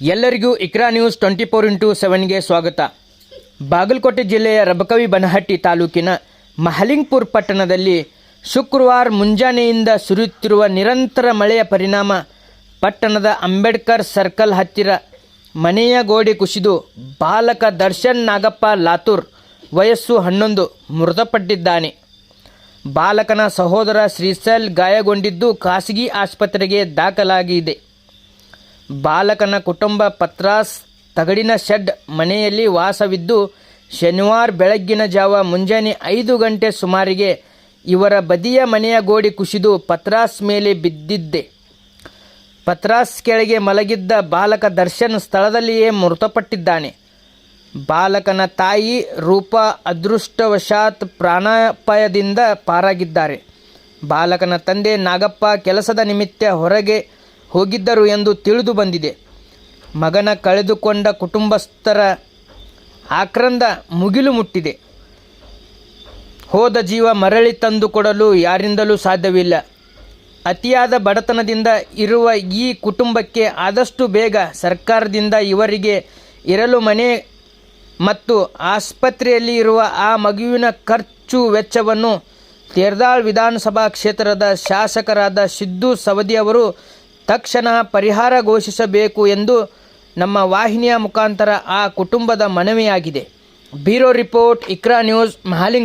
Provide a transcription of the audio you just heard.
ಎಲ್ಲರಿಗೂ Iqra news twenty four into ಸೆವೆನ್ಗೆ ಸ್ವಾಗತ. ಬಾಗಲಕೋಟೆ ಜಿಲ್ಲೆಯ ರಬಕವಿ ಬನಹಟ್ಟಿ ತಾಲೂಕಿನ ಮಹಲಿಂಗ್ಪುರ್ ಪಟ್ಟಣದಲ್ಲಿ ಶುಕ್ರವಾರ ಮುಂಜಾನೆಯಿಂದ ಸುರಿಯುತ್ತಿರುವ ನಿರಂತರ ಮಳೆಯ ಪರಿಣಾಮ ಪಟ್ಟಣದ ಅಂಬೇಡ್ಕರ್ ಸರ್ಕಲ್ ಹತ್ತಿರ ಮನೆಯ ಗೋಡೆ ಕುಸಿದು ಬಾಲಕ ದರ್ಶನ್ ನಾಗಪ್ಪ ಲಾತೂರ್ ವಯಸ್ಸು ಹನ್ನೊಂದು ಮೃತಪಟ್ಟಿದ್ದಾನೆ. ಬಾಲಕನ ಸಹೋದರ ಶ್ರೀಸಲ್ ಗಾಯಗೊಂಡಿದ್ದು ಖಾಸಗಿ ಆಸ್ಪತ್ರೆಗೆ ದಾಖಲಾಗಿದೆ. ಬಾಲಕನ ಕುಟುಂಬ ಪತ್ರಾಸ್ ತಗಡಿನ ಶೆಡ್ ಮನೆಯಲ್ಲಿ ವಾಸವಿದ್ದು, ಶನಿವಾರ ಬೆಳಗ್ಗಿನ ಜಾವ ಮುಂಜಾನೆ ಐದು ಗಂಟೆ ಸುಮಾರಿಗೆ ಇವರ ಬದಿಯ ಮನೆಯ ಗೋಡೆ ಕುಸಿದು ಪತ್ರಾಸ್ ಮೇಲೆ ಬಿದ್ದಿದ್ದೆ. ಪತ್ರಾಸ್ ಕೆಳಗೆ ಮಲಗಿದ್ದ ಬಾಲಕ ದರ್ಶನ್ ಸ್ಥಳದಲ್ಲಿಯೇ ಮೃತಪಟ್ಟಿದ್ದಾನೆ. ಬಾಲಕನ ತಾಯಿ ರೂಪ ಅದೃಷ್ಟವಶಾತ್ ಪ್ರಾಣಾಪಾಯದಿಂದ ಪಾರಾಗಿದ್ದಾರೆ. ಬಾಲಕನ ತಂದೆ ನಾಗಪ್ಪ ಕೆಲಸದ ನಿಮಿತ್ತ ಹೊರಗೆ ಹೋಗಿದ್ದರು ಎಂದು ತಿಳಿದು ಬಂದಿದೆ. ಮಗನ ಕಳೆದುಕೊಂಡ ಕುಟುಂಬಸ್ಥರ ಆಕ್ರಂದ ಮುಗಿಲು ಮುಟ್ಟಿದೆ. ಹೋದ ಜೀವ ಮರಳಿ ತಂದುಕೊಡಲು ಯಾರಿಂದಲೂ ಸಾಧ್ಯವಿಲ್ಲ. ಅತಿಯಾದ ಬಡತನದಿಂದ ಇರುವ ಈ ಕುಟುಂಬಕ್ಕೆ ಆದಷ್ಟು ಬೇಗ ಸರ್ಕಾರದಿಂದ ಇವರಿಗೆ ಇರಲು ಮನೆ ಮತ್ತು ಆಸ್ಪತ್ರೆಯಲ್ಲಿ ಇರುವ ಆ ಮಗುವಿನ ಖರ್ಚು ವೆಚ್ಚವನ್ನು ತೇರ್ದಾಳ್ ವಿಧಾನಸಭಾ ಕ್ಷೇತ್ರದ ಶಾಸಕರಾದ ಸಿದ್ದು ಸವದಿ ಅವರು ತಕ್ಷಣ ಪರಿಹಾರ ಘೋಷಿಸಬೇಕು ಎಂದು ನಮ್ಮ ವಾಹಿನಿಯ ಮುಖಾಂತರ ಆ ಕುಟುಂಬದ ಮನವಿಯಾಗಿದೆ. Bureau report, Iqra news, Mahaling